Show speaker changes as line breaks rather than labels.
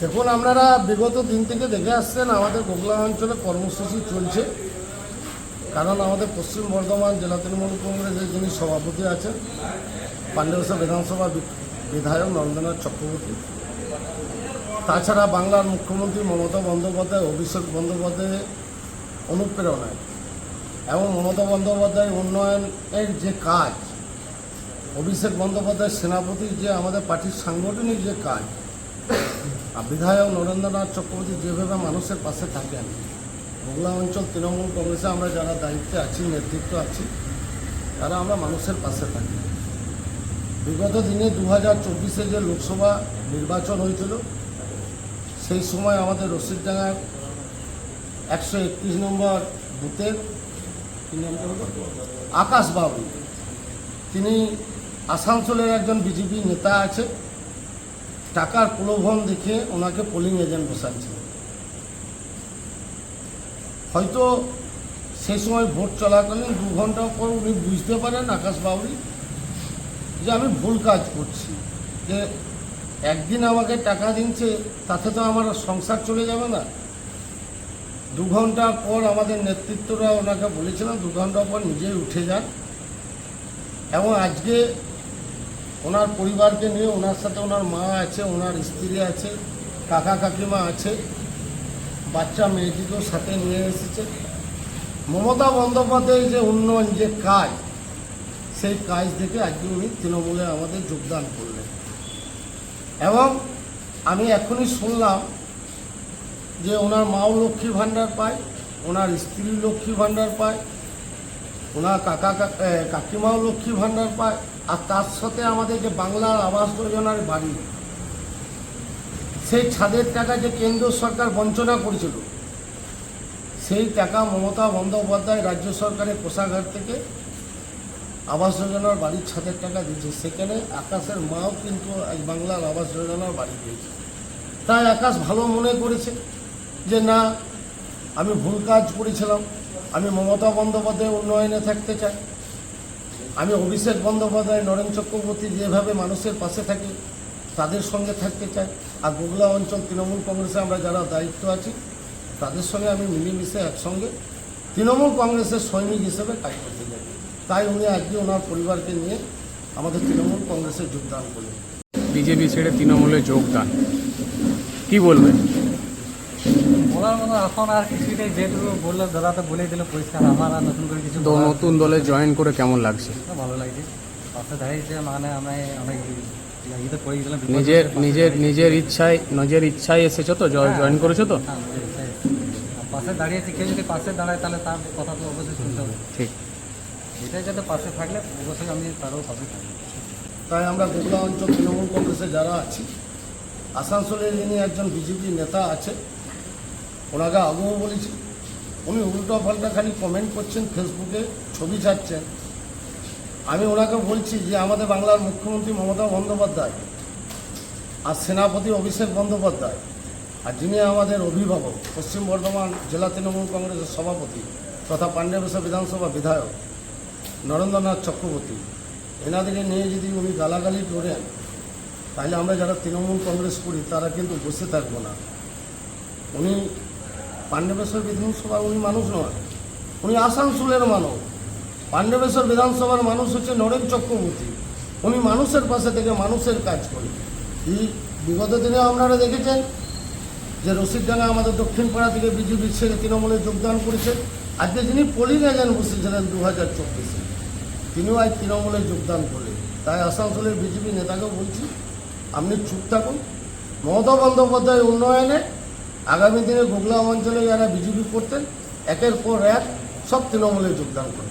দেখুন, আপনারা বিগত দিন থেকে দেখে আসছেন, আমাদের গোগলা অঞ্চলে কর্মসূচি চলছে। কারণ আমাদের পশ্চিম বর্ধমান জেলা তৃণমূল কংগ্রেসের যিনি সভাপতি আছেন পাণ্ডবেশ্বর বিধানসভা বিধায়ক নরেন্দ্রনাথ চক্রবর্তী। তাছাড়া বাংলার মুখ্যমন্ত্রী মমতা বন্দ্যোপাধ্যায়, অভিষেক বন্দ্যোপাধ্যায়ের অনুপ্রেরণায়। এবং মমতা বন্দ্যোপাধ্যায় উন্নয়নের যে কাজ অভিষেক বন্দ্যোপাধ্যায় সেনাপতির যে আমাদের পার্টির সাংগঠনিক যে কাজ, আর বিধায়ক নরেন্দ্রনাথ চক্রবর্তী যেভাবে মানুষের পাশে থাকেন, মোগলা অঞ্চল তৃণমূল কংগ্রেসে আমরা যারা দায়িত্বে আছি, নেতৃত্ব আছি, তারা আমরা মানুষের পাশে থাকি বিগত দিনে দু হাজার চব্বিশে যে লোকসভা নির্বাচন হয়েছিল, সেই সময় আমাদের রসিদডাঙ্গার একশো একত্রিশ নম্বর বুথের? আকাশ বাবু, তিনি আসানসোলের একজন বিজেপি নেতা আছে। টাকার প্রলোভন দেখে ওনাকে পোলিং এজেন্ট বসাচ্ছিল হয়তো সেই সময় ভোট চলাকালীন দু ঘণ্টা পর উনি বুঝতে পারেন আকাশ বাউরি যে আমি ভুল কাজ করছি। যে একদিন আমাকে টাকা দিচ্ছে তাতে তো আমার সংসার চলে যাবে না। দু ঘণ্টা পর আমাদের নেতৃত্বরা ওনাকে বলেছিলাম দু ঘণ্টা পর নিজেই উঠে যান। এবং আজকে ওনার পরিবারকে নিয়ে ওনার সাথে ওনার মা আছে, ওনার স্ত্রী আছে, কাকা কাকিমা আছে, বাচ্চা মেয়েটিকেও সাথে নিয়ে এসেছে। মমতা বন্দ্যোপাধ্যায় যে উন্নয়ন, যে কাজ, সেই কাজ দেখে আজকে উনি তৃণমূলে আমাদের যোগদান করলেন। এবং আমি এখনই শুনলাম যে ওনার মাও লক্ষ্মী ভাণ্ডার পায়, ওনার স্ত্রী লক্ষ্মী ভাণ্ডার পায়, ওনার কাকা কাকিমাও লক্ষ্মী ভাণ্ডার পায় আর তার সাথে আমাদের যে বাংলার আবাস যোজনার বাড়ি, সেই ছাদের টাকা যে কেন্দ্র সরকার বঞ্চনা করেছিল, সেই টাকা মমতা বন্দ্যোপাধ্যায় রাজ্য সরকারের কোষাগার থেকে আবাস যোজনার বাড়ির ছাদের টাকা দিয়েছে। সেখানে আকাশের মাও কিন্তু আজ বাংলার আবাস যোজনার বাড়ি পেয়েছে তাই আকাশ ভালো মনে করেছে যে, না, আমি ভুল কাজ করেছিলাম। আমি মমতা বন্দ্যোপাধ্যায় উন্নয়নে থাকতে চাই। আমি অভিষেক বন্দ্যোপাধ্যায়, নরেন চক্রবর্তী যেভাবে মানুষের পাশে থাকে, তাদের সঙ্গে থাকতে চাই। আর গোগলা অঞ্চল তৃণমূল কংগ্রেসে আমরা যারা দায়িত্ব আছি, তাদের সঙ্গে আমি মিলেমিশে একসঙ্গে তৃণমূল কংগ্রেসের সৈনিক হিসেবে কাজ করতে চাই। তাই উনি আজকে ওনার পরিবারকে নিয়ে আমাদের তৃণমূল কংগ্রেসে যোগদান করলেন।
বিজেপি ছেড়ে তৃণমূলে যোগদান। কি বলবেন?
বলার মতো এখন আর কিছুই নেই যেটুকু বলল দাদা তো বলেই দিল পরিষ্কার আমার আর নতুন করে কিছু
তো নতুন দলে জয়েন করে কেমন লাগছে?
ভালো লাগছে। পাশে দাঁড়িয়েছে মানে আমি অনেক
নিজের নিজের নিজের ইচ্ছায় নিজের ইচ্ছায় এসেছ তো? জয়েন করেছ তো?
হ্যাঁ, পাশে দাঁড়িয়েছে কেউ যদি পাশে দাঁড়ায় তাহলে তার কথা তো অবশ্যই শুনতে হবে।
ঠিক।
এটাই যাতে পাশে থাকলে অবশ্যই আমি তারও পাশে থাকব।
তাই আমরা গোগলা অঞ্চল তৃণমূল কংগ্রেসে যারা আছি আসানসোলের যিনি একজন বিজেপি নেতা আছে ওনাকে আগেও বলেছি। উনি উল্টো পাল্টা খালি কমেন্ট করছেন ফেসবুকে ছবি ছাড়ছেন। আমি ওনাকে বলছি যে, আমাদের বাংলার মুখ্যমন্ত্রী মমতা বন্দ্যোপাধ্যায় আর সেনাপতি অভিষেক বন্দ্যোপাধ্যায় আর যিনি আমাদের অভিভাবক, পশ্চিম বর্ধমান জেলা তৃণমূল কংগ্রেসের সভাপতি তথা পাণ্ডবেশ্বর বিধানসভা বিধায়ক নরেন্দ্রনাথ চক্রবর্তী, এনাদেরকে নিয়ে যদি উনি গালাগালি করেন, তাহলে আমরা যারা তৃণমূল কংগ্রেস করি, তারা কিন্তু বসে থাকব না। উনি পাণ্ডবেশ্বর বিধানসভার উনি মানুষ নয়, উনি আসানসোলের মানুষ। পাণ্ডবেশ্বর বিধানসভার মানুষ হচ্ছে নরেন চক্রবর্তী। উনি মানুষের পাশে থেকে মানুষের কাজ করে। এই বিগত দিনে আপনারা দেখেছেন যে রসিদডাঙ্গা আমাদের দক্ষিণ পাড়া থেকে বিজেপি ছেড়ে তৃণমূলে যোগদান করেছেন আজকে যিনি পোলিং এজেন্ট বসেছিলেন দু হাজার চব্বিশে, তিনিও আজ তৃণমূলে যোগদান করলেন। তাই আসানসোলের বিজেপি নেতাকেও বলছি, আপনি চুপ থাকুন। মমতা বন্দ্যোপাধ্যায় উন্নয়নে আগামী দিনে গোগলা অঞ্চলে যারা বিজেপি করতেন একের পর এক সব তৃণমূলে যোগদান করবেন